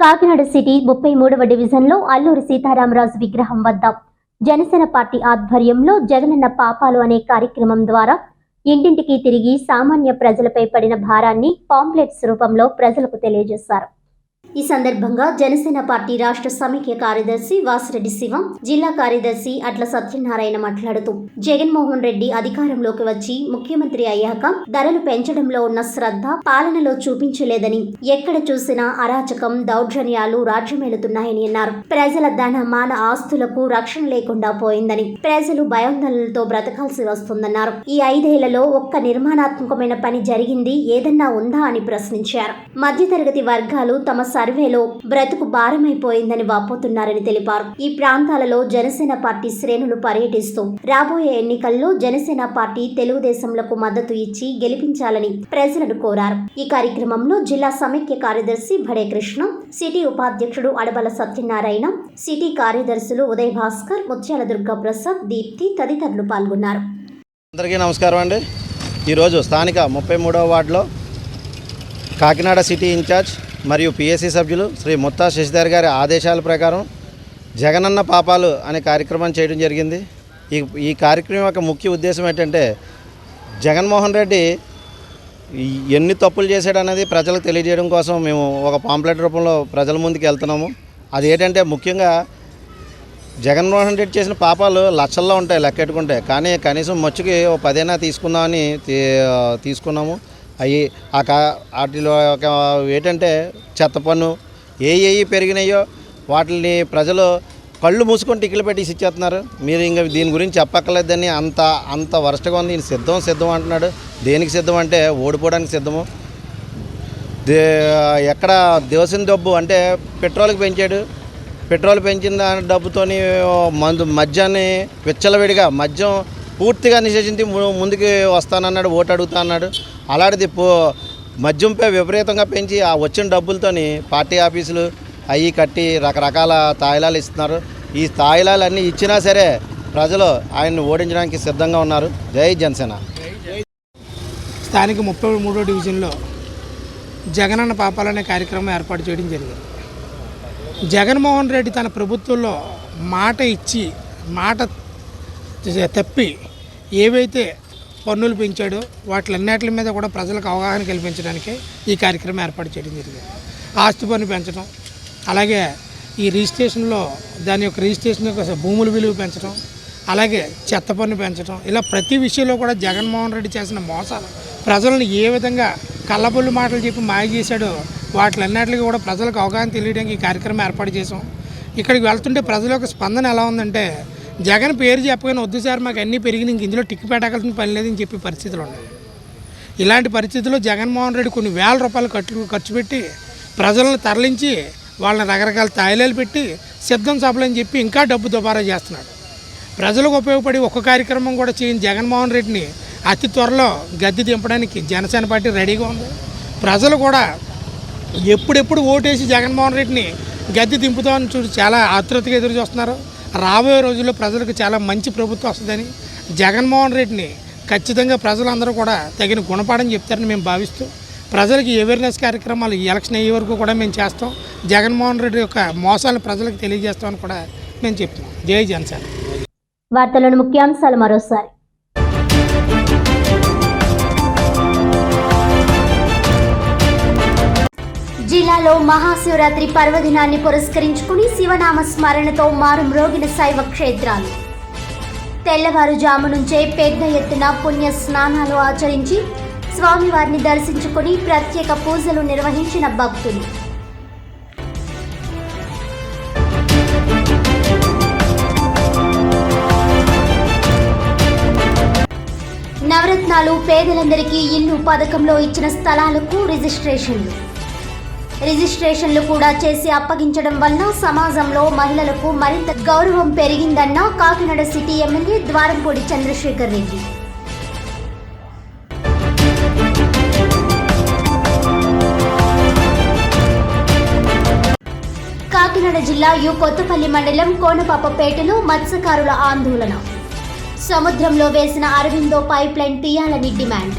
Kakinada city ముప్పై మూడవ డివిజన్లో అల్లూరి సీతారామరాజు విగ్రహం వద్ద జనసేన పార్టీ ఆధ్వర్యంలో జగనన్న పాపాలు అనే కార్యక్రమం ద్వారా ఇంటింటికి తిరిగి సామాన్య ప్రజలపై పడిన భారాన్ని పాంప్లెట్స్ రూపంలో ప్రజలకు తెలియజేశారు. ఈ సందర్భంగా జనసేన పార్టీ రాష్ట్ర సమైక్య కార్యదర్శి వాసిరెడ్డి శివం జిల్లా కార్యదర్శి అట్ల సత్యనారాయణ మాట్లాడుతూ జగన్మోహన్ రెడ్డి అధికారంలోకి వచ్చి ముఖ్యమంత్రి అయ్యాక ధరలు పెంచడంలో ఉన్న శ్రద్ధ పాలనలో చూపించలేదని ఎక్కడ చూసినా అరాచకం దౌర్జన్యాలు రాజ్యమేలుతున్నాయని అన్నారు. ప్రజల ధన మాన ఆస్తులకు రక్షణ లేకుండా పోయిందని ప్రజలు భయాందోళనలతో బ్రతకాల్సి వస్తుందన్నారు. ఈ ఐదేళ్ళలో ఒక్క నిర్మాణాత్మకమైన పని జరిగింది ఏదన్నా ఉందా అని ప్రశ్నించారు. మధ్యతరగతి వర్గాలు తమ సర్వేలో బ్రతుకు భారమైపోయిందని వాపోతున్నారని తెలిపారు. ఈ ప్రాంతాలలో జనసేన పార్టీ శ్రేణులు పర్యటిస్తూ రాబోయే ఎన్నికల్లో జనసేన పార్టీ తెలుగుదేశంలకు మద్దతు ఇచ్చి గెలిపించాలని ప్రజలను కోరారు. ఈ కార్యక్రమంలో జిల్లా సమైక్య కార్యదర్శి భడే కృష్ణ సిటీ ఉపాధ్యక్షుడు అడబల సత్యనారాయణ సిటీ కార్యదర్శులు ఉదయ్ భాస్కర్ ముత్యాల దుర్గా ప్రసాద్ దీప్తి తదితరులు పాల్గొన్నారు. అందరికీ నమస్కారం అండి. ఈరోజు స్థానిక ముప్పై మూడవ వార్డులో కాకినాడ సిటీ ఇన్ఛార్జ్ మరియు పిఎస్సి సభ్యులు శ్రీ ముత్తా శశిధర్ గారి ఆదేశాల ప్రకారం జగనన్న పాపాలు అనే కార్యక్రమం చేయడం జరిగింది. ఈ ఈ కార్యక్రమం యొక్క ముఖ్య ఉద్దేశం ఏంటంటే జగన్మోహన్ రెడ్డి ఎన్ని తప్పులు చేశాడు అనేది ప్రజలకు తెలియజేయడం కోసం మేము ఒక పాంప్లెట్ రూపంలో ప్రజల ముందుకు వెళ్తున్నాము. అది ఏంటంటే ముఖ్యంగా జగన్మోహన్ రెడ్డి చేసిన పాపాలు లక్షల్లో ఉంటాయి లెక్కెట్టుకుంటే కానీ కనీసం మచ్చుకి ఓ పదైనా తీసుకుందామని తీ- తీసుకున్నాము. అవి ఆ కా వాటిలో ఒక ఏంటంటే చెత్త పన్ను ఏ ఏ పెరిగినాయో వాటిని ప్రజలు కళ్ళు మూసుకొని టిక్కెట్లు పెట్టి ఇచ్చేస్తున్నారు. మీరు ఇంకా దీని గురించి చెప్పక్కర్లేదని అంత అంత వరస్ట్గా ఉంది. ఈయన సిద్ధం సిద్ధం అంటున్నాడు. దేనికి సిద్ధం అంటే ఓడిపోవడానికి సిద్ధము. దే ఎక్కడ దేవసిన డబ్బు అంటే పెట్రోల్కి పెంచాడు. పెట్రోల్ పెంచిన దాని డబ్బుతోని మందు మద్యాన్ని విచ్చలవిడిగా మద్యం పూర్తిగా నిషేధించి ముందుకు వస్తానన్నాడు ఓటు అడుగుతా అన్నాడు అలాంటిది పో మద్యంపై విపరీతంగా పెంచి ఆ వచ్చిన డబ్బులతోని పార్టీ ఆఫీసులు అవి కట్టి రకరకాల తాయిలాలు ఇస్తున్నారు. ఈ తాయిలాలు అన్నీ ఇచ్చినా సరే ప్రజలు ఆయన్ని ఓడించడానికి సిద్ధంగా ఉన్నారు. జై జనసేన. స్థానిక ముప్పై మూడో డివిజన్లో జగనన్న పాపాలనే కార్యక్రమం ఏర్పాటు చేయడం జరిగింది. జగన్మోహన్ రెడ్డి తన ప్రభుత్వంలో మాట ఇచ్చి మాట తప్పి ఏవైతే పన్నులు పెంచాడు. వాటిలన్నిటి మీద కూడా ప్రజలకు అవగాహన కల్పించడానికి ఈ కార్యక్రమం ఏర్పాటు చేయడం జరిగింది. ఆస్తి పన్ను పెంచడం అలాగే ఈ రిజిస్ట్రేషన్లో దాని యొక్క రిజిస్ట్రేషన్ యొక్క భూముల విలువ పెంచడం అలాగే చెత్త పన్ను పెంచడం ఇలా ప్రతి విషయంలో కూడా జగన్మోహన్ రెడ్డి చేసిన మోసాలు ప్రజలను ఏ విధంగా కళ్ళబొల్లు మాటలు చెప్పి మాయ చేశాడో వాటిలన్నిటికీ కూడా ప్రజలకు అవగాహన తెలియడానికి ఈ కార్యక్రమం ఏర్పాటు చేసాం ఇక్కడికి వెళ్తుంటే ప్రజల యొక్క స్పందన ఎలా ఉందంటే జగన్ పేరు చెప్పగానే వద్దు సార్ మాకు అన్నీ పెరిగిన ఇంక ఇందులో టిక్కు పెట్టాల్సిన పని లేదని చెప్పే పరిస్థితులు ఉన్నాయి. ఇలాంటి పరిస్థితుల్లో జగన్మోహన్ రెడ్డి కొన్ని వేల రూపాయలు ఖర్చు ఖర్చు పెట్టి ప్రజలను తరలించి వాళ్ళని రకరకాల తాయిలాలు పెట్టి సిద్ధం సభలని చెప్పి ఇంకా డబ్బు దుబారా చేస్తున్నాడు. ప్రజలకు ఉపయోగపడి ఒక్క కార్యక్రమం కూడా చేయని జగన్మోహన్ రెడ్డిని అతి త్వరలో గద్దె దింపడానికి జనసేన పార్టీ రెడీగా ఉంది. ప్రజలు కూడా ఎప్పుడెప్పుడు ఓటేసి జగన్మోహన్ రెడ్డిని గద్దె దింపుతామని చూసి చాలా ఆతృతగా ఎదురు చూస్తున్నారు. రాబోయే రోజుల్లో ప్రజలకు చాలా మంచి ప్రభుత్వం వస్తుందని జగన్మోహన్ రెడ్డిని ఖచ్చితంగా ప్రజలందరూ కూడా తగిన గుణపాఠం చెప్తారని మేము భావిస్తూ ప్రజలకి అవేర్నెస్ కార్యక్రమాలు ఎలక్షన్ అయ్యే వరకు కూడా మేము చేస్తాం. జగన్మోహన్ రెడ్డి యొక్క మోసాలను ప్రజలకు తెలియజేస్తామని కూడా మేము చెప్తున్నాం. జై జనసేన. వార్తలను ముఖ్యాంశాలు మరోసారి. జిల్లాలో మహాశివరాత్రి పర్వదినాన్ని పురస్కరించుకుని శివనామ స్మరణతో మారుమ్రోగిన శైవ క్షేత్రాలు. తెల్లవారుజాము నుంచే పెద్ద ఎత్తున పుణ్య స్నానాలు ఆచరించి స్వామివారిని దర్శించుకుని ప్రత్యేక పూజలు నిర్వహించిన భక్తులు. నవరత్నాలు పేదలందరికీ ఇల్లు పథకంలో ఇచ్చిన స్థలాలకు రిజిస్ట్రేషన్లు. రిజిస్ట్రేషన్లు కూడా చేసి అప్పగించడం వలన సమాజంలో మహిళలకు మరింత గౌరవం పెరిగిందన్న కాకినాడ సిటీ ఎమ్మెల్యే ద్వారంపూడి చంద్రశేఖర్ రెడ్డి. కాకినాడ జిల్లా యు కొత్తపల్లి మండలం కోనపాపపేటలో మత్స్యకారుల ఆందోళన. సముద్రంలో వేసిన అరవిందో పైప్ లైన్ తీయాలని డిమాండ్.